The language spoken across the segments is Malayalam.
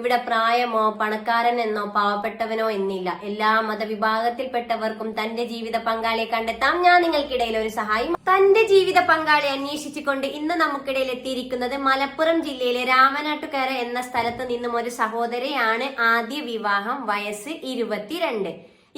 ഇവിടെ പ്രായമോ പണക്കാരൻ എന്നോ പാവപ്പെട്ടവനോ എന്നില്ല. എല്ലാ മതവിഭാഗത്തിൽപ്പെട്ടവർക്കും തന്റെ ജീവിത പങ്കാളിയെ കണ്ടെത്താം. ഞാൻ നിങ്ങൾക്കിടയിൽ ഒരു സഹായി തന്റെ ജീവിത പങ്കാളിയെ അന്വേഷിച്ചുകൊണ്ട് ഇന്ന് നമുക്കിടയിൽ എത്തിയിരിക്കുന്നത് മലപ്പുറം ജില്ലയിലെ രാമനാട്ടുകര എന്ന സ്ഥലത്ത് നിന്നും ഒരു സഹോദരിയാണ് ആദ്യ വിവാഹം വയസ്സ് ഇരുപത്തിരണ്ട്.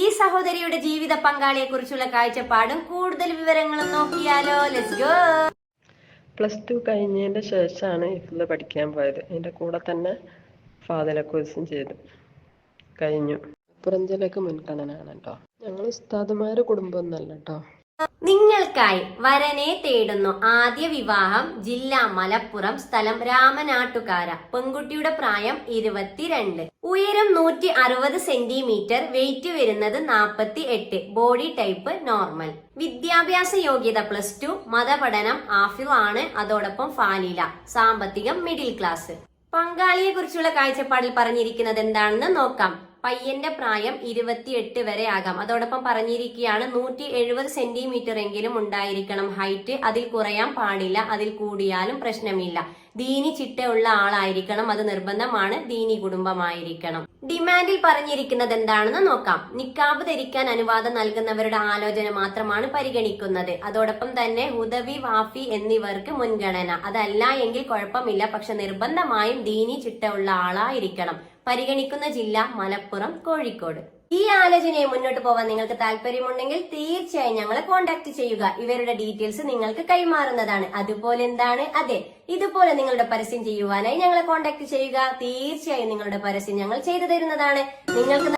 ഈ സഹോദരിയുടെ ജീവിത പങ്കാളിയെ കുറിച്ചുള്ള കാഴ്ചപ്പാടും കൂടുതൽ വിവരങ്ങളും നോക്കിയാലോ. ലെറ്റ്സ് ഗോ പ്ലസ് ടു കഴിഞ്ഞതിന്റെ ശേഷമാണ് ഇതിൽ പഠിക്കാൻ പോയത്. എന്റെ കൂടെ തന്നെ ഫാദല കോഴ്സും ചെയ്തു. കഴിഞ്ഞു. പുറഞ്ചിലേക്ക് മുൻഗണനയാണ് കേട്ടോ ഞങ്ങൾ ഉസ്താദുമാരുടെ കുടുംബമൊന്നല്ല കേട്ടോ നിങ്ങൾക്കായി വരനെ തേടുന്നു ആദ്യ വിവാഹം ജില്ല മലപ്പുറം സ്ഥലം രാമനാട്ടുകാര പെൺകുട്ടിയുടെ പ്രായം ഇരുപത്തിരണ്ട്. ഉയരം നൂറ്റി അറുപത് സെന്റിമീറ്റർ വെയിറ്റ് വരുന്നത് നാൽപ്പത്തി എട്ട് ബോഡി ടൈപ്പ് നോർമൽ വിദ്യാഭ്യാസ യോഗ്യത പ്ലസ് ടു മതപഠനം ആഫിൽ ആണ് അതോടൊപ്പം ഫാലില സാമ്പത്തികം മിഡിൽ ക്ലാസ് പങ്കാളിയെ കുറിച്ചുള്ള കാഴ്ചപ്പാടിൽ പറഞ്ഞിരിക്കുന്നത് എന്താണെന്ന് നോക്കാം. പയ്യന്റെ പ്രായം ഇരുപത്തിയെട്ട് വരെ ആകാം. അതോടൊപ്പം പറഞ്ഞിരിക്കുകയാണ് നൂറ്റി എഴുപത് സെന്റിമീറ്റർ എങ്കിലും ഉണ്ടായിരിക്കണം. ഹൈറ്റ് അതിൽ കുറയാൻ പാടില്ല അതിൽ കൂടിയാലും പ്രശ്നമില്ല. ദീനി ചിട്ടയുള്ള ആളായിരിക്കണം അത് നിർബന്ധമാണ്. ദീനി കുടുംബമായിരിക്കണം. ഡിമാൻഡിൽ പറഞ്ഞിരിക്കുന്നത് എന്താണെന്ന് നോക്കാം. നിക്കാബ് ധരിക്കാൻ അനുവാദം നൽകുന്നവരുടെ ആലോചന മാത്രമാണ് പരിഗണിക്കുന്നത്. അതോടൊപ്പം തന്നെ ഹുദവി വാഫി എന്നിവർക്ക് മുൻഗണന. അതല്ല എങ്കിൽ കുഴപ്പമില്ല പക്ഷെ നിർബന്ധമായും ദീനി ചിട്ടയുള്ള ആളായിരിക്കണം. പരിഗണിക്കുന്ന ജില്ല മലപ്പുറം കോഴിക്കോട്. ഈ ആലോചനയെ മുന്നോട്ട് പോകാൻ നിങ്ങൾക്ക് താല്പര്യമുണ്ടെങ്കിൽ തീർച്ചയായും ഞങ്ങളെ കോൺടാക്ട് ചെയ്യുക. ഇവരുടെ ഡീറ്റെയിൽസ് നിങ്ങൾക്ക് കൈമാറുന്നതാണ്. അതുപോലെ എന്താണ്? അതെ ഇതുപോലെ നിങ്ങളുടെ പരസ്യം ചെയ്യുവാനായി ഞങ്ങളെ കോൺടാക്ട് ചെയ്യുക. തീർച്ചയായും നിങ്ങളുടെ പരസ്യം ഞങ്ങൾ ചെയ്തു തരുന്നതാണ്. നിങ്ങൾക്ക്